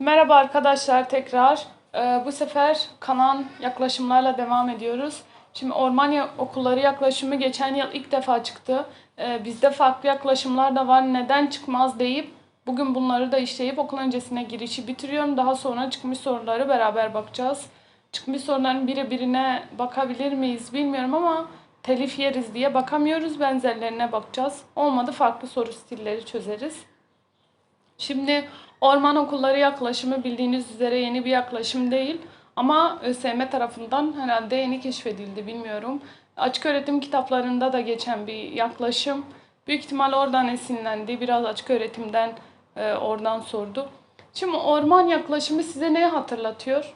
Merhaba arkadaşlar tekrar. Ee, bu sefer kanan yaklaşımlarla devam ediyoruz. Şimdi orman okulları yaklaşımı geçen yıl ilk defa çıktı. Ee, bizde farklı yaklaşımlar da var. Neden çıkmaz deyip bugün bunları da işleyip okul öncesine girişi bitiriyorum. Daha sonra çıkmış soruları beraber bakacağız. Çıkmış soruların biri birine bakabilir miyiz bilmiyorum ama telif yeriz diye bakamıyoruz. Benzerlerine bakacağız. Olmadı farklı soru stilleri çözeriz. Şimdi orman okulları yaklaşımı bildiğiniz üzere yeni bir yaklaşım değil. Ama ÖSYM tarafından herhalde yeni keşfedildi bilmiyorum. Açık öğretim kitaplarında da geçen bir yaklaşım. Büyük ihtimal oradan esinlendi. Biraz açık öğretimden e, oradan sordu. Şimdi orman yaklaşımı size neyi hatırlatıyor?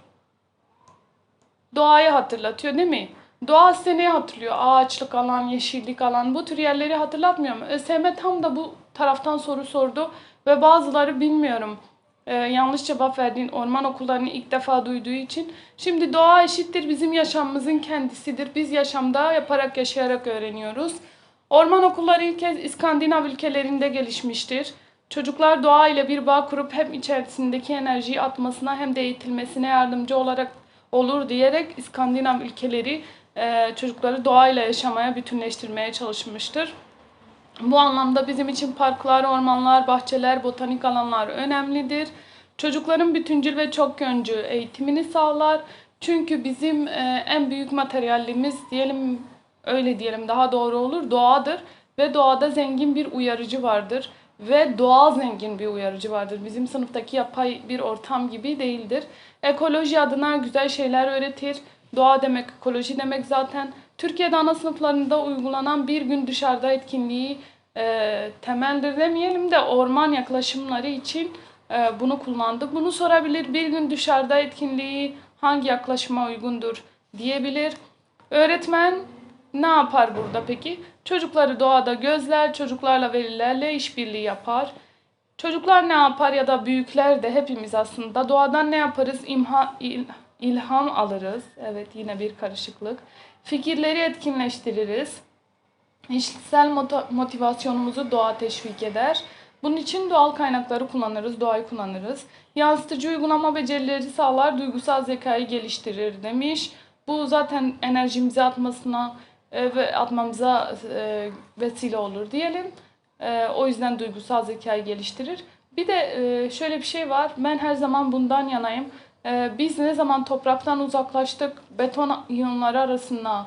Doğayı hatırlatıyor değil mi? Doğa size neyi hatırlıyor? Ağaçlık alan, yeşillik alan bu tür yerleri hatırlatmıyor mu? ÖSYM tam da bu taraftan soru sordu ve bazıları bilmiyorum. Ee, yanlış cevap verdiğin orman okullarını ilk defa duyduğu için. Şimdi doğa eşittir bizim yaşamımızın kendisidir. Biz yaşamda yaparak yaşayarak öğreniyoruz. Orman okulları ilk kez İskandinav ülkelerinde gelişmiştir. Çocuklar doğa ile bir bağ kurup hem içerisindeki enerjiyi atmasına hem de eğitilmesine yardımcı olarak olur diyerek İskandinav ülkeleri e, çocukları doğayla yaşamaya bütünleştirmeye çalışmıştır. Bu anlamda bizim için parklar, ormanlar, bahçeler, botanik alanlar önemlidir. Çocukların bütüncül ve çok yönlü eğitimini sağlar. Çünkü bizim e, en büyük materyalimiz diyelim öyle diyelim daha doğru olur doğadır ve doğada zengin bir uyarıcı vardır ve doğal zengin bir uyarıcı vardır. Bizim sınıftaki yapay bir ortam gibi değildir. Ekoloji adına güzel şeyler öğretir. Doğa demek, ekoloji demek zaten. Türkiye'de ana sınıflarında uygulanan bir gün dışarıda etkinliği e, temeldir demeyelim de orman yaklaşımları için e, bunu kullandık. Bunu sorabilir. Bir gün dışarıda etkinliği hangi yaklaşıma uygundur diyebilir. Öğretmen ne yapar burada peki? Çocukları doğada gözler, çocuklarla velilerle işbirliği yapar. Çocuklar ne yapar ya da büyükler de hepimiz aslında doğadan ne yaparız? İmha, il- ilham alırız. Evet yine bir karışıklık. Fikirleri etkinleştiririz. İşitsel motivasyonumuzu doğa teşvik eder. Bunun için doğal kaynakları kullanırız, doğayı kullanırız. Yansıtıcı uygulama becerileri sağlar, duygusal zekayı geliştirir demiş. Bu zaten enerjimizi atmasına e, ve atmamıza e, vesile olur diyelim. E, o yüzden duygusal zekayı geliştirir. Bir de şöyle bir şey var. Ben her zaman bundan yanayım. E, biz ne zaman topraktan uzaklaştık, beton yığınları arasına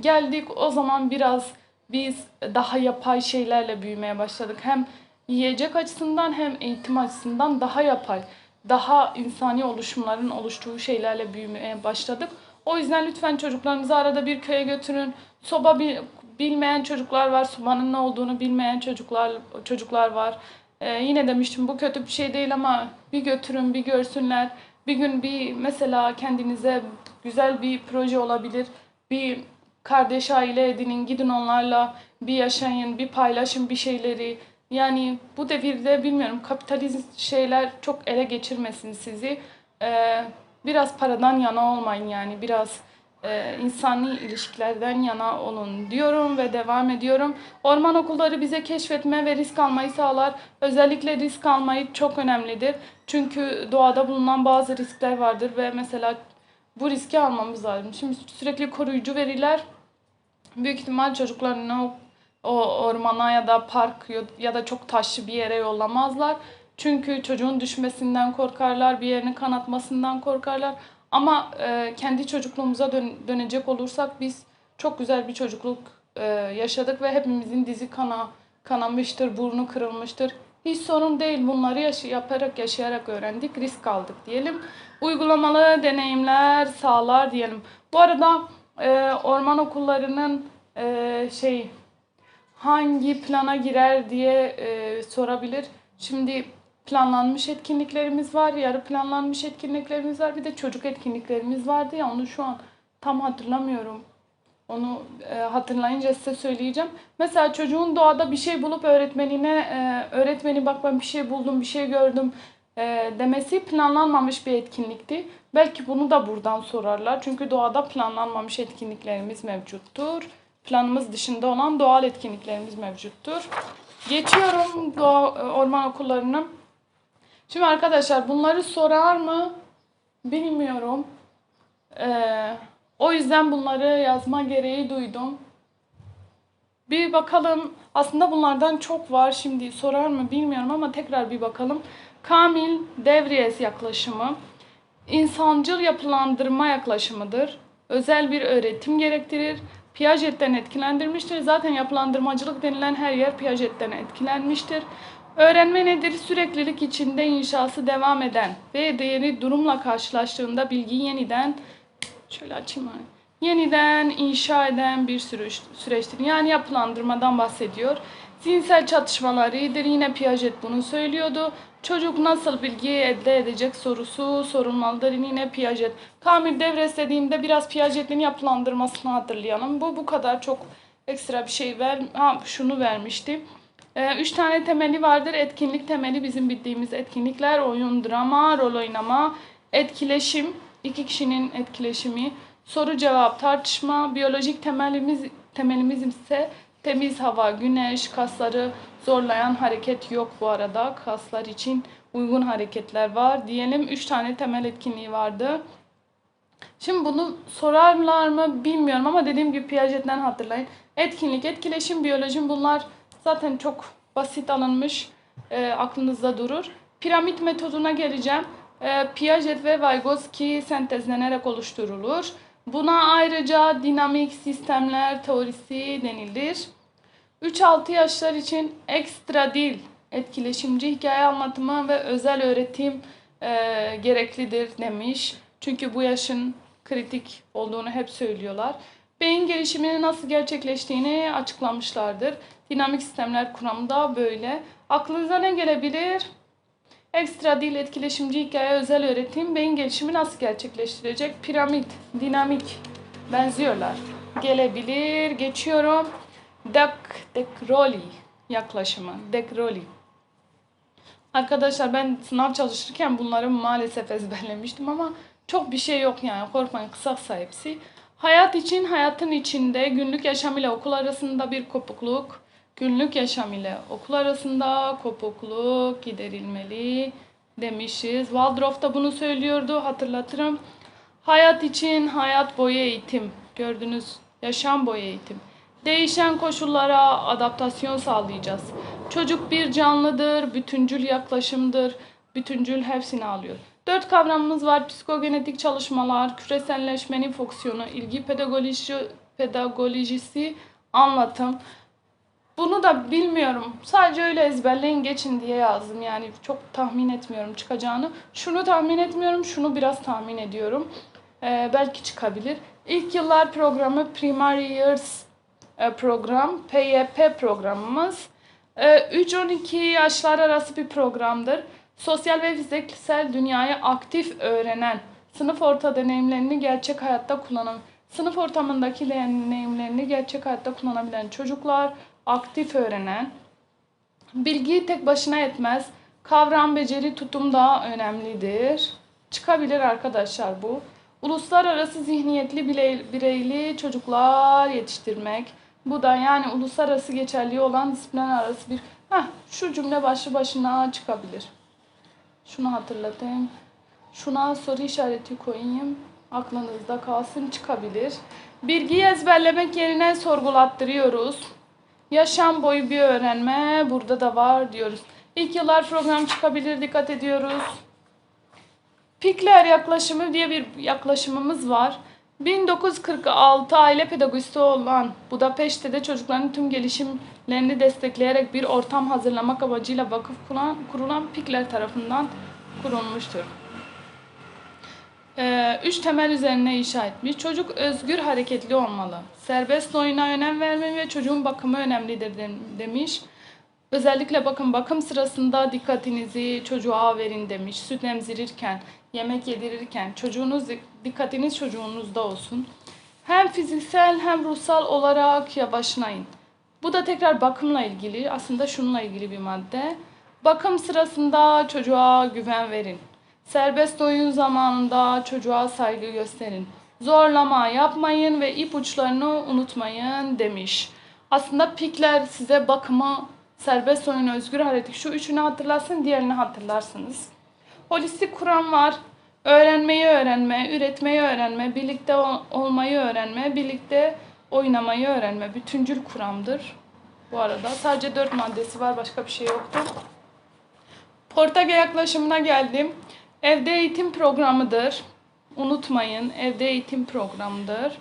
geldik. O zaman biraz biz daha yapay şeylerle büyümeye başladık. Hem yiyecek açısından hem eğitim açısından daha yapay, daha insani oluşumların oluştuğu şeylerle büyümeye başladık. O yüzden lütfen çocuklarınızı arada bir köye götürün. Soba bi- bilmeyen çocuklar var, sobanın ne olduğunu bilmeyen çocuklar çocuklar var. Ee, yine demiştim bu kötü bir şey değil ama bir götürün, bir görsünler. Bir gün bir mesela kendinize güzel bir proje olabilir. Bir kardeş aile edinin, gidin onlarla bir yaşayın, bir paylaşın bir şeyleri. Yani bu devirde bilmiyorum kapitalist şeyler çok ele geçirmesin sizi. Ee, biraz paradan yana olmayın yani biraz e, insani ilişkilerden yana olun diyorum ve devam ediyorum. Orman okulları bize keşfetme ve risk almayı sağlar. Özellikle risk almayı çok önemlidir. Çünkü doğada bulunan bazı riskler vardır ve mesela bu riski almamız lazım. Şimdi sürekli koruyucu veriler büyük ihtimal çocuklarını o, o ormana ya da park ya da çok taşlı bir yere yollamazlar. Çünkü çocuğun düşmesinden korkarlar, bir yerini kanatmasından korkarlar. Ama e, kendi çocukluğumuza dön- dönecek olursak biz çok güzel bir çocukluk e, yaşadık ve hepimizin dizi kana kanamıştır, burnu kırılmıştır. Hiç sorun değil. Bunları yaş- yaparak, yaşayarak öğrendik, risk aldık diyelim. Uygulamalı deneyimler sağlar diyelim. Bu arada e, orman okullarının e, şey hangi plana girer diye e, sorabilir. Şimdi planlanmış etkinliklerimiz var, yarı planlanmış etkinliklerimiz var, bir de çocuk etkinliklerimiz vardı ya onu şu an tam hatırlamıyorum. Onu e, hatırlayınca size söyleyeceğim. Mesela çocuğun doğada bir şey bulup öğretmenine e, öğretmeni bak ben bir şey buldum, bir şey gördüm e, demesi planlanmamış bir etkinlikti. Belki bunu da buradan sorarlar. Çünkü doğada planlanmamış etkinliklerimiz mevcuttur. Planımız dışında olan doğal etkinliklerimiz mevcuttur. Geçiyorum doğa, orman okullarını. Şimdi arkadaşlar bunları sorar mı bilmiyorum. Ee, o yüzden bunları yazma gereği duydum. Bir bakalım. Aslında bunlardan çok var. Şimdi sorar mı bilmiyorum ama tekrar bir bakalım. Kamil Devries yaklaşımı insancıl yapılandırma yaklaşımıdır. Özel bir öğretim gerektirir. Piaget'ten etkilendirmiştir. Zaten yapılandırmacılık denilen her yer Piaget'ten etkilenmiştir. Öğrenme nedir? Süreklilik içinde inşası devam eden ve değeri durumla karşılaştığında bilgiyi yeniden şöyle açayım hani. Yeniden inşa eden bir süreç, süreçtir. Yani yapılandırmadan bahsediyor. Zihinsel çatışmalar iyidir. Yine Piaget bunu söylüyordu. Çocuk nasıl bilgi elde edecek sorusu sorulmalıdır. Yine Piaget. Kamil Devres dediğimde biraz Piaget'in yapılandırmasını hatırlayalım. Bu bu kadar çok ekstra bir şey ver. Ha şunu vermişti. Ee, üç tane temeli vardır. Etkinlik temeli bizim bildiğimiz etkinlikler. Oyun, drama, rol oynama, etkileşim. iki kişinin etkileşimi. Soru cevap, tartışma. Biyolojik temelimiz temelimiz ise temiz hava, güneş, kasları zorlayan hareket yok bu arada. Kaslar için uygun hareketler var. Diyelim üç tane temel etkinliği vardı. Şimdi bunu sorarlar mı bilmiyorum ama dediğim gibi Piaget'ten hatırlayın. Etkinlik, etkileşim, biyoloji bunlar zaten çok basit alınmış. E, aklınızda durur. Piramit metoduna geleceğim. E, Piaget ve Vygotsky sentezlenerek oluşturulur. Buna ayrıca dinamik sistemler teorisi denilir. 3-6 yaşlar için ekstra dil, etkileşimci hikaye anlatımı ve özel öğretim e, gereklidir demiş. Çünkü bu yaşın kritik olduğunu hep söylüyorlar. Beyin gelişiminin nasıl gerçekleştiğini açıklamışlardır. Dinamik sistemler kuramı da böyle. Aklınıza ne gelebilir? Ekstra dil, etkileşimci hikaye, özel öğretim, beyin gelişimi nasıl gerçekleştirecek? Piramit, dinamik benziyorlar. Gelebilir. Geçiyorum. Dak, Dekroli yaklaşımı. Dekroli. Arkadaşlar ben sınav çalışırken bunları maalesef ezberlemiştim ama çok bir şey yok yani korkmayın kısaksa hepsi. Hayat için hayatın içinde günlük yaşam ile okul arasında bir kopukluk, günlük yaşam ile okul arasında kopukluk giderilmeli demişiz. Waldorf da bunu söylüyordu hatırlatırım. Hayat için hayat boyu eğitim. Gördünüz yaşam boyu eğitim. Değişen koşullara adaptasyon sağlayacağız. Çocuk bir canlıdır, bütüncül yaklaşımdır. Bütüncül hepsini alıyor. Dört kavramımız var. Psikogenetik çalışmalar, küreselleşmenin fonksiyonu, ilgi pedagojisi, pedagojisi, anlatım. Bunu da bilmiyorum. Sadece öyle ezberleyin geçin diye yazdım. Yani çok tahmin etmiyorum çıkacağını. Şunu tahmin etmiyorum, şunu biraz tahmin ediyorum. Ee, belki çıkabilir. İlk yıllar programı Primary Years e, program, PYP programımız. E, 3-12 yaşlar arası bir programdır. Sosyal ve fiziksel dünyayı aktif öğrenen, sınıf orta deneyimlerini gerçek hayatta kullanan, sınıf ortamındaki deneyimlerini gerçek hayatta kullanabilen çocuklar, aktif öğrenen, bilgi tek başına yetmez, kavram, beceri, tutum daha önemlidir. Çıkabilir arkadaşlar bu. Uluslararası zihniyetli bireyli çocuklar yetiştirmek. Bu da yani uluslararası geçerliği olan disiplinler arası bir... Heh, şu cümle başlı başına çıkabilir. Şunu hatırlatayım. Şuna soru işareti koyayım. Aklınızda kalsın çıkabilir. Bilgiyi ezberlemek yerine sorgulattırıyoruz. Yaşam boyu bir öğrenme burada da var diyoruz. İlk yıllar program çıkabilir dikkat ediyoruz. Pikler yaklaşımı diye bir yaklaşımımız var. 1946 aile pedagojisi olan Budapeşte'de çocukların tüm gelişimlerini destekleyerek bir ortam hazırlamak amacıyla vakıf kurulan, kurulan Pikler tarafından kurulmuştur. Ee, üç temel üzerine inşa etmiş. Çocuk özgür hareketli olmalı. Serbest oyuna önem verme ve çocuğun bakımı önemlidir demiş. Özellikle bakın bakım sırasında dikkatinizi çocuğa verin demiş. Süt emzirirken, yemek yedirirken çocuğunuz dikkatiniz çocuğunuzda olsun. Hem fiziksel hem ruhsal olarak yavaşlayın. Bu da tekrar bakımla ilgili. Aslında şununla ilgili bir madde. Bakım sırasında çocuğa güven verin. Serbest oyun zamanında çocuğa saygı gösterin. Zorlama yapmayın ve ipuçlarını unutmayın demiş. Aslında pikler size bakımı, serbest oyun, özgür hareket şu üçünü hatırlasın, diğerini hatırlarsınız. Holistik kuram var. Öğrenmeyi öğrenme, üretmeyi öğrenme, birlikte ol- olmayı öğrenme, birlikte oynamayı öğrenme. Bütüncül kuramdır. Bu arada sadece dört maddesi var, başka bir şey yoktu. Portage yaklaşımına geldim. Evde eğitim programıdır. Unutmayın, evde eğitim programıdır.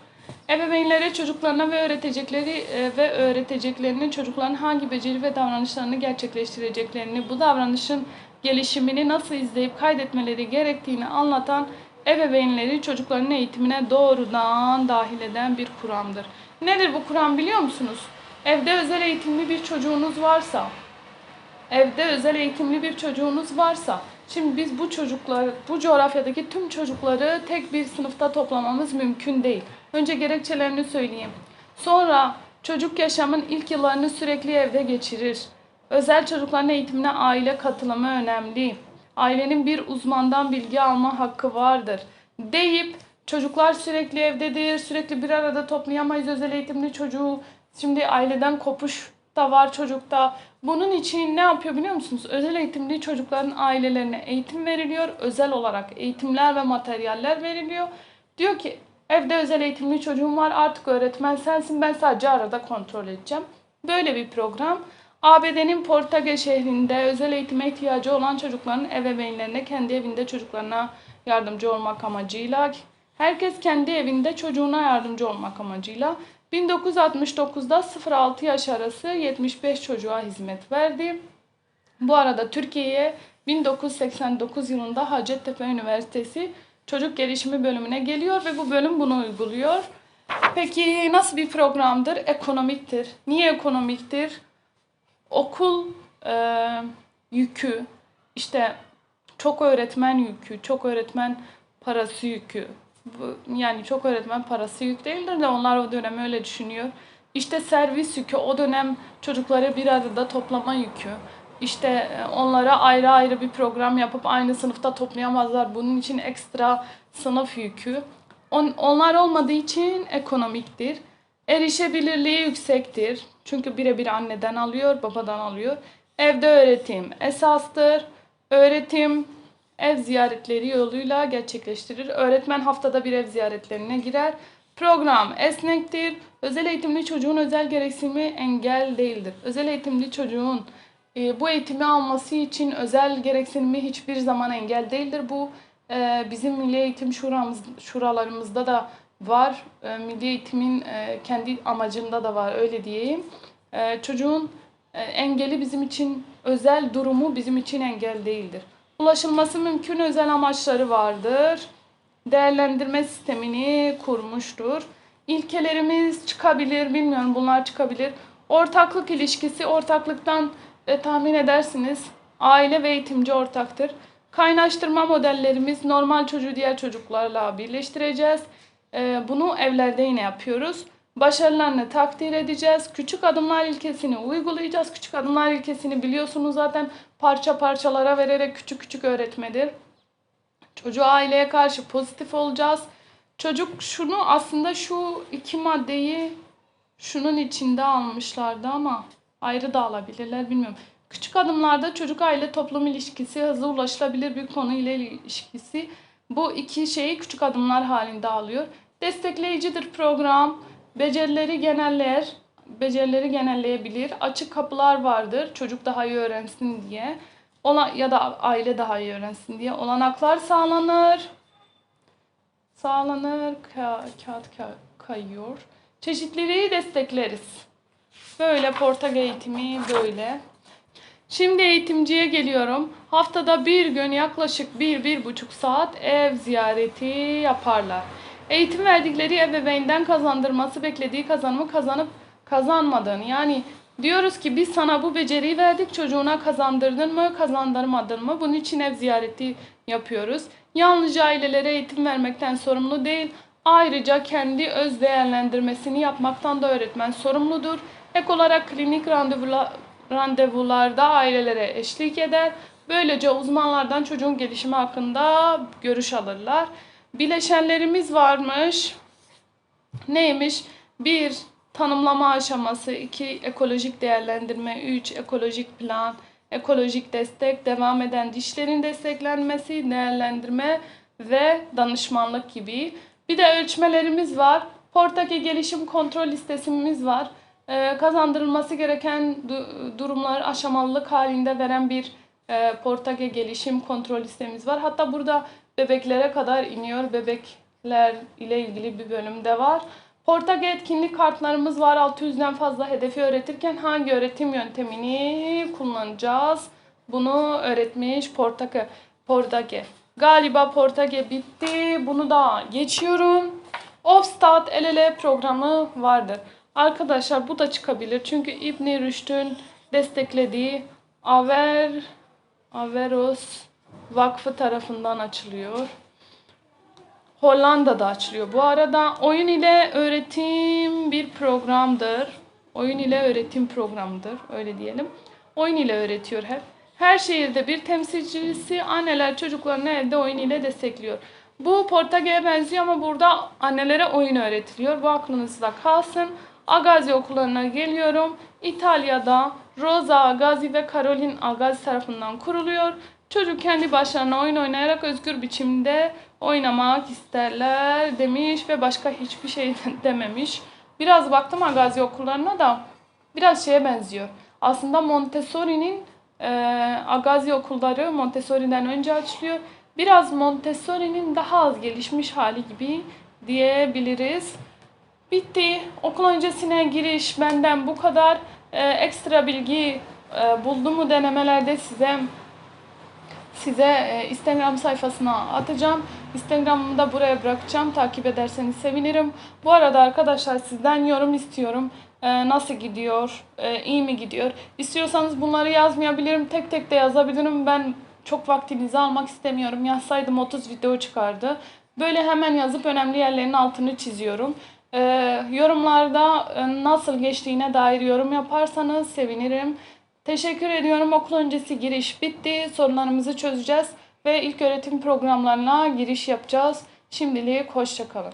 Ebeveynlere çocuklarına ve öğretecekleri e, ve öğreteceklerinin çocukların hangi beceri ve davranışlarını gerçekleştireceklerini, bu davranışın gelişimini nasıl izleyip kaydetmeleri gerektiğini anlatan ebeveynleri çocukların eğitimine doğrudan dahil eden bir kuramdır. Nedir bu kuram biliyor musunuz? Evde özel eğitimli bir çocuğunuz varsa, evde özel eğitimli bir çocuğunuz varsa, şimdi biz bu çocuklar, bu coğrafyadaki tüm çocukları tek bir sınıfta toplamamız mümkün değil. Önce gerekçelerini söyleyeyim. Sonra çocuk yaşamın ilk yıllarını sürekli evde geçirir. Özel çocukların eğitimine aile katılımı önemli. Ailenin bir uzmandan bilgi alma hakkı vardır. Deyip çocuklar sürekli evdedir, sürekli bir arada toplayamayız özel eğitimli çocuğu. Şimdi aileden kopuş da var çocukta. Bunun için ne yapıyor biliyor musunuz? Özel eğitimli çocukların ailelerine eğitim veriliyor. Özel olarak eğitimler ve materyaller veriliyor. Diyor ki evde özel eğitimli çocuğum var artık öğretmen sensin ben sadece arada kontrol edeceğim. Böyle bir program. ABD'nin Portage şehrinde özel eğitime ihtiyacı olan çocukların ebeveynlerine kendi evinde çocuklarına yardımcı olmak amacıyla herkes kendi evinde çocuğuna yardımcı olmak amacıyla 1969'da 0-6 yaş arası 75 çocuğa hizmet verdi. Bu arada Türkiye'ye 1989 yılında Hacettepe Üniversitesi Çocuk Gelişimi bölümüne geliyor ve bu bölüm bunu uyguluyor. Peki nasıl bir programdır? Ekonomiktir. Niye ekonomiktir? Okul e, yükü, işte çok öğretmen yükü, çok öğretmen parası yükü. Bu, yani çok öğretmen parası yük değildir de onlar o dönem öyle düşünüyor. İşte servis yükü, o dönem çocukları bir arada toplama yükü. İşte e, onlara ayrı ayrı bir program yapıp aynı sınıfta toplayamazlar. Bunun için ekstra sınıf yükü. On, onlar olmadığı için ekonomiktir. Erişebilirliği yüksektir. Çünkü birebir anneden alıyor, babadan alıyor. Evde öğretim esastır. Öğretim ev ziyaretleri yoluyla gerçekleştirir. Öğretmen haftada bir ev ziyaretlerine girer. Program esnektir. Özel eğitimli çocuğun özel gereksinimi engel değildir. Özel eğitimli çocuğun bu eğitimi alması için özel gereksinimi hiçbir zaman engel değildir. Bu e, bizim Milli Eğitim Şuramız, şuralarımızda da var. E, Milli Eğitimin e, kendi amacında da var öyle diyeyim. Çocuğun engeli bizim için özel durumu bizim için engel değildir. Ulaşılması mümkün özel amaçları vardır. Değerlendirme sistemini kurmuştur. İlkelerimiz çıkabilir, bilmiyorum bunlar çıkabilir. Ortaklık ilişkisi, ortaklıktan e, tahmin edersiniz. Aile ve eğitimci ortaktır. Kaynaştırma modellerimiz normal çocuğu diğer çocuklarla birleştireceğiz. E, bunu evlerde yine yapıyoruz. Başarılarını takdir edeceğiz. Küçük adımlar ilkesini uygulayacağız. Küçük adımlar ilkesini biliyorsunuz zaten parça parçalara vererek küçük küçük öğretmedir. Çocuğu aileye karşı pozitif olacağız. Çocuk şunu aslında şu iki maddeyi şunun içinde almışlardı ama ayrı da alabilirler bilmiyorum. Küçük adımlarda çocuk aile toplum ilişkisi hızlı ulaşılabilir bir konu ile ilişkisi. Bu iki şeyi küçük adımlar halinde alıyor. Destekleyicidir program. Becerileri genelleyer. Becerileri genelleyebilir. Açık kapılar vardır. Çocuk daha iyi öğrensin diye. Ola, ya da aile daha iyi öğrensin diye. Olanaklar sağlanır. Sağlanır. Ka kağıt ka- kayıyor. Çeşitliliği destekleriz. Böyle Portage eğitimi böyle. Şimdi eğitimciye geliyorum. Haftada bir gün yaklaşık bir, bir buçuk saat ev ziyareti yaparlar. Eğitim verdikleri ebeveynden kazandırması beklediği kazanımı kazanıp kazanmadığını yani diyoruz ki biz sana bu beceriyi verdik çocuğuna kazandırdın mı kazandırmadın mı bunun için ev ziyareti yapıyoruz. Yalnızca ailelere eğitim vermekten sorumlu değil ayrıca kendi öz değerlendirmesini yapmaktan da öğretmen sorumludur. Ek olarak klinik randevula, randevularda ailelere eşlik eder. Böylece uzmanlardan çocuğun gelişimi hakkında görüş alırlar. Bileşenlerimiz varmış. Neymiş? 1. Tanımlama aşaması. 2. Ekolojik değerlendirme. 3. Ekolojik plan. ekolojik destek, devam eden dişlerin desteklenmesi, değerlendirme ve danışmanlık gibi. Bir de ölçmelerimiz var. Portaki gelişim kontrol listesimiz var. Ee, kazandırılması gereken du- durumlar aşamalılık halinde veren bir e, Portage gelişim kontrol listemiz var. Hatta burada bebeklere kadar iniyor. Bebekler ile ilgili bir bölüm de var. Portage etkinlik kartlarımız var. 600'den fazla hedefi öğretirken hangi öğretim yöntemini kullanacağız? Bunu öğretmiş Portage. Portage. Galiba Portage bitti. Bunu da geçiyorum. Offstat el ele programı vardır. Arkadaşlar bu da çıkabilir. Çünkü İbn Rüşd'ün desteklediği Aver Averroes Vakfı tarafından açılıyor. Hollanda'da açılıyor. Bu arada oyun ile öğretim bir programdır. Oyun ile öğretim programıdır. Öyle diyelim. Oyun ile öğretiyor hep. Her şehirde bir temsilcisi anneler çocuklarını evde oyun ile destekliyor. Bu Portage'ye benziyor ama burada annelere oyun öğretiliyor. Bu aklınızda kalsın. Agazi okullarına geliyorum. İtalya'da Rosa Agazi ve Caroline Agazi tarafından kuruluyor. Çocuk kendi başlarına oyun oynayarak özgür biçimde oynamak isterler demiş ve başka hiçbir şey dememiş. Biraz baktım Agazi okullarına da biraz şeye benziyor. Aslında Montessori'nin e, Agazi okulları Montessori'den önce açılıyor. Biraz Montessori'nin daha az gelişmiş hali gibi diyebiliriz. Bitti. Okul öncesine giriş benden bu kadar. Ee, ekstra bilgi e, buldu mu denemelerde size size e, Instagram sayfasına atacağım. Instagram'ımı da buraya bırakacağım. Takip ederseniz sevinirim. Bu arada arkadaşlar sizden yorum istiyorum. Ee, nasıl gidiyor? Ee, iyi mi gidiyor? İstiyorsanız bunları yazmayabilirim. Tek tek de yazabilirim. Ben çok vaktinizi almak istemiyorum. Yazsaydım 30 video çıkardı. Böyle hemen yazıp önemli yerlerin altını çiziyorum. Yorumlarda e, nasıl geçtiğine dair yorum yaparsanız sevinirim. Teşekkür ediyorum. Okul öncesi giriş bitti. Sorunlarımızı çözeceğiz ve ilk öğretim programlarına giriş yapacağız. Şimdilik hoşçakalın.